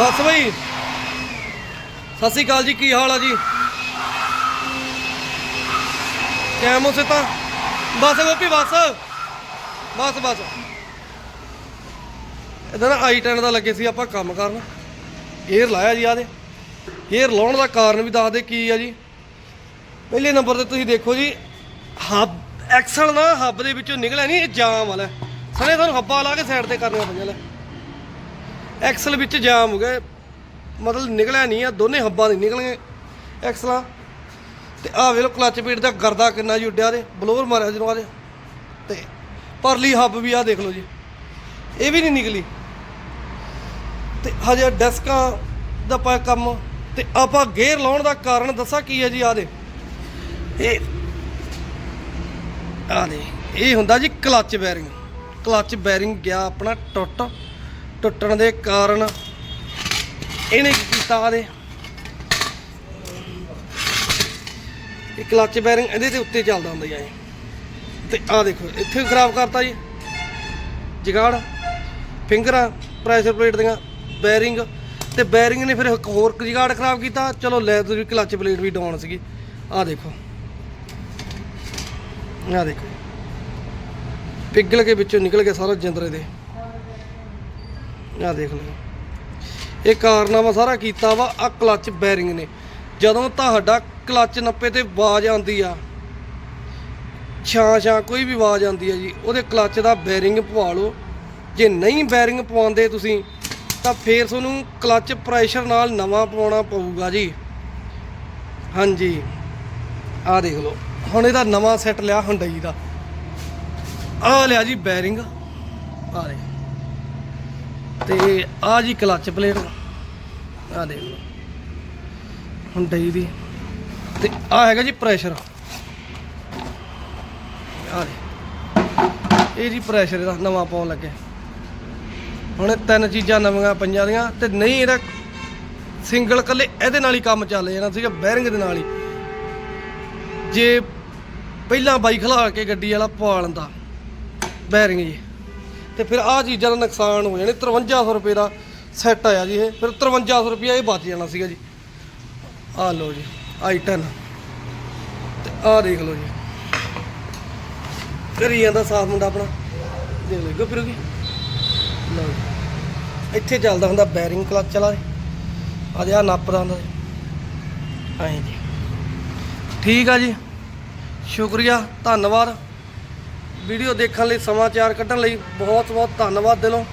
ਬਸ ਬਈ। ਸਤਿ ਸ਼੍ਰੀ ਅਕਾਲ ਜੀ, ਕੀ ਹਾਲ ਆ ਜੀ? ਕੈਮ ਉਸੇ ਤਾਂ ਬਸ ਗੋਪੀ, ਬਸ। ਬਸ ਬਸ। ਇਹਦਾ ਨਾ ਆਈ ਟੈਨ ਦਾ ਲੱਗੇ ਸੀ ਆਪਾਂ ਕੰਮ ਕਰਨ। 에ਅਰ ਲਾਇਆ ਜੀ ਆਦੇ 에ਅਰ ਲਾਉਣ ਦਾ ਕਾਰਨ ਵੀ ਦੱਸ ਦੇ ਕੀ ਆ ਜੀ। ਪਹਿਲੇ ਨੰਬਰ ਤੇ ਤੁਸੀਂ ਦੇਖੋ ਜੀ, ਹੱਬ, ਐਕਸਲ ਨਾ ਹੱਬ ਦੇ ਵਿੱਚੋਂ ਨਿਕਲਿਆ ਨਹੀਂ ਇਹ ਜਾਮ ਵਾਲਾ। ਸਣੇ ਤੁਹਾਨੂੰ ਹੱਬਾਂ ਲਾ ਕੇ ਸਾਈਡ ਤੇ ਕਰਨੀਆਂ ਪਈਆਂ ਲੈ ਐਕਸਲ ਵਿੱਚ ਜਾਮ ਹੋ ਗਿਆ। ਮਤਲਬ ਨਿਕਲਿਆ ਨਹੀਂ ਆ, ਦੋਨੇ ਹੱਬਾਂ ਨਹੀਂ ਨਿਕਲੀਆਂ ਐਕਸਲਾਂ। ਤੇ ਆਹ ਵੇਖ ਲਓ ਕਲੱਚ ਪੀਟ ਦਾ ਗਰਦਾ ਕਿੰਨਾ ਜੀ ਉੱਡਿਆ ਦੇ ਬਲੋਰ ਮਾਰਿਆ ਜਦੋਂ ਆਦੇ ਤੇ ਪਰਲੀ ਹੱਬ ਵੀ ਆ ਦੇਖ ਲਓ ਜੀ, ਇਹ ਵੀ ਨਹੀਂ ਨਿਕਲੀ। ਤੇ ਹਜੇ ਡੈਸਕਾਂ ਦਾ ਪਾ ਕੰਮ, ਤੇ ਆਪਾਂ ਗੇਅਰ ਲਾਉਣ ਦਾ ਕਾਰਨ ਦੱਸਾਂ ਕੀ ਹੈ ਜੀ ਆ ਦੇ। ਇਹ ਆ ਦੇ, ਇਹ ਹੁੰਦਾ ਜੀ ਕਲੱਚ ਬੈਰਿੰਗ। ਕਲਚ ਬੈਰਿੰਗ ਗਿਆ ਆਪਣਾ ਟੁੱਟ। ਟੁੱਟਣ ਦੇ ਕਾਰਨ ਇਹਨੇ ਕੀ ਕੀਤਾ ਆ ਦੇ ਇਹ ਕਲੱਚ ਬੈਰਿੰਗ ਇਹਦੇ ਦੇ ਉੱਤੇ ਚੱਲਦਾ ਹੁੰਦਾ ਜੀ ਇਹ ਤੇ ਆ ਦੇਖੋ, ਇੱਥੇ ਖਰਾਬ ਕਰਤਾ ਜੀ। ਜਗਾੜ, ਫਿੰਗਰਾਂ ਪ੍ਰੈਸ਼ਰ ਪਲੇਟ ਦੀਆਂ ਬੈਰਿੰਗ। ਤੇ ਬੈਰਿੰਗ ਨੇ ਫਿਰ ਇੱਕ ਹੋਰ ਜਗਾੜ ਖਰਾਬ ਕੀਤਾ। ਚਲੋ ਲੈਦਰ ਵੀ ਕਲੱਚ ਪਲੇਟ ਵੀ ਡਾਊਨ ਸੀਗੀ। ਆ ਦੇਖੋ। ਆ ਦੇਖੋ। ਪਿਘਲ ਕੇ ਵਿੱਚੋਂ ਨਿਕਲ ਕੇ ਸਾਰਾ ਜਿੰਦਰੇ ਦੇ। ਆ ਦੇਖ ਲਓ। ਇਹ ਕਾਰਨਾਮਾ ਸਾਰਾ ਕੀਤਾ ਵਾ ਆ ਕਲੱਚ ਬੈਰਿੰਗ ਨੇ। ਜਦੋਂ ਤੁਹਾਡਾ ਕਲੱਚ ਨੱਪੇ ਤੇ ਆਵਾਜ਼ ਆਉਂਦੀ ਆ, ਛਾਂ ਛਾਂ ਕੋਈ ਵੀ ਆਵਾਜ਼ ਆਉਂਦੀ ਆ ਜੀ, ਉਹਦੇ ਕਲੱਚ ਦਾ ਬੈਰਿੰਗ ਪਵਾ ਲਓ। ਜੇ ਨਹੀਂ ਬੈਰਿੰਗ ਪਵਾਉਂਦੇ ਤੁਸੀਂ, ਤਾਂ ਫੇਰ ਤੁਹਾਨੂੰ ਕਲੱਚ ਪ੍ਰੈਸ਼ਰ ਨਾਲ ਨਵਾਂ ਪਵਾਉਣਾ ਪਊਗਾ ਜੀ। ਹਾਂਜੀ। ਆ ਦੇਖ ਲਓ। ਹੁਣ ਇਹਦਾ ਨਵਾਂ ਸੈੱਟ ਲਿਆ ਹੁੰਡਈ ਦਾ। ਆ ਲਿਆ ਜੀ ਬੈਰਿੰਗ ਆ ਦੇਖ ਤੇ ਆ ਜੀ ਕਲਚ ਪਲੇਟ ਆ ਦੇਖ ਲਓ। ਹੁੰਡਈ ਦੀ ਤੇ ਆ ਹੈਗਾ ਜੀ ਪ੍ਰੈਸ਼ਰ। ਆ ਦੇ ਇਹ ਜੀ ਪ੍ਰੈਸ਼ਰ ਇਹਦਾ ਨਵਾਂ ਪਾਉਣ ਲੱਗੇ। ਹੁਣ ਇਹ ਤਿੰਨ ਚੀਜ਼ਾਂ ਨਵੀਆਂ ਪਈਆਂ ਦੀਆਂ ਤੇ ਨਹੀਂ ਇਹਦਾ ਸਿੰਗਲ ਕੱਲੇ ਇਹਦੇ ਨਾਲ ਹੀ ਕੰਮ ਚੱਲ ਜਾਣਾ ਸੀਗਾ, ਬੈਰਿੰਗ ਦੇ ਨਾਲ ਹੀ। ਜੇ ਪਹਿਲਾਂ ਬਾਈ ਖਲਾ ਕੇ ਗੱਡੀ ਵਾਲਾ ਪਵਾ ਲੈਂਦਾ ਬੈਰਿੰਗ ਜੀ। ਤੇ ਫਿਰ ਆਹ ਚੀਜ਼ਾਂ ਦਾ ਨੁਕਸਾਨ ਹੋ ਜਾਣੇ 5300 ਰੁਪਏ ਦਾ ਸੈੱਟ ਆਇਆ ਜੀ ਇਹ, ਫਿਰ 5300 ਰੁਪਏ ਇਹ ਬਚ ਜਾਣਾ ਸੀਗਾ ਜੀ। ਆ ਲਓ ਜੀ i10 ਤੇ ਆਹ ਦੇਖ ਲਓ ਜੀ। ਕਰੀ ਜਾਂਦਾ ਸਾਫ਼ ਮੁੰਡਾ ਆਪਣਾ। ਦੇਖ ਲਓ ਫਿਰ ਕੀ ਲਓ ਜੀ। ਇੱਥੇ ਚੱਲਦਾ ਹੁੰਦਾ ਬੈਰਿੰਗ ਕਲੱਚ ਵਾਲਾ ਆ ਜਿਆ ਨੱਪਦਾ ਹੁੰਦਾ ਐਂ ਜੀ। ਠੀਕ ਆ ਜੀ। ਸ਼ੁਕਰੀਆ, ਧੰਨਵਾਦ। ਵੀਡੀਓ ਦੇਖਣ ਲਈ ਸਮਾਚਾਰ ਕੱਢਣ ਲਈ ਬਹੁਤ ਬਹੁਤ ਧੰਨਵਾਦ ਦਿਲੋਂ।